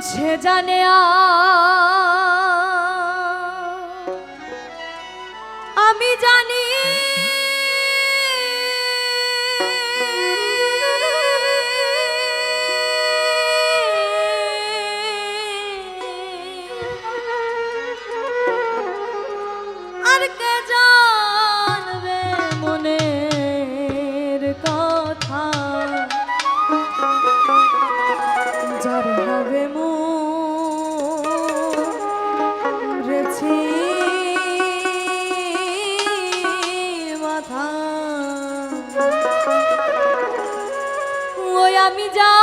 제자네야. আমি যা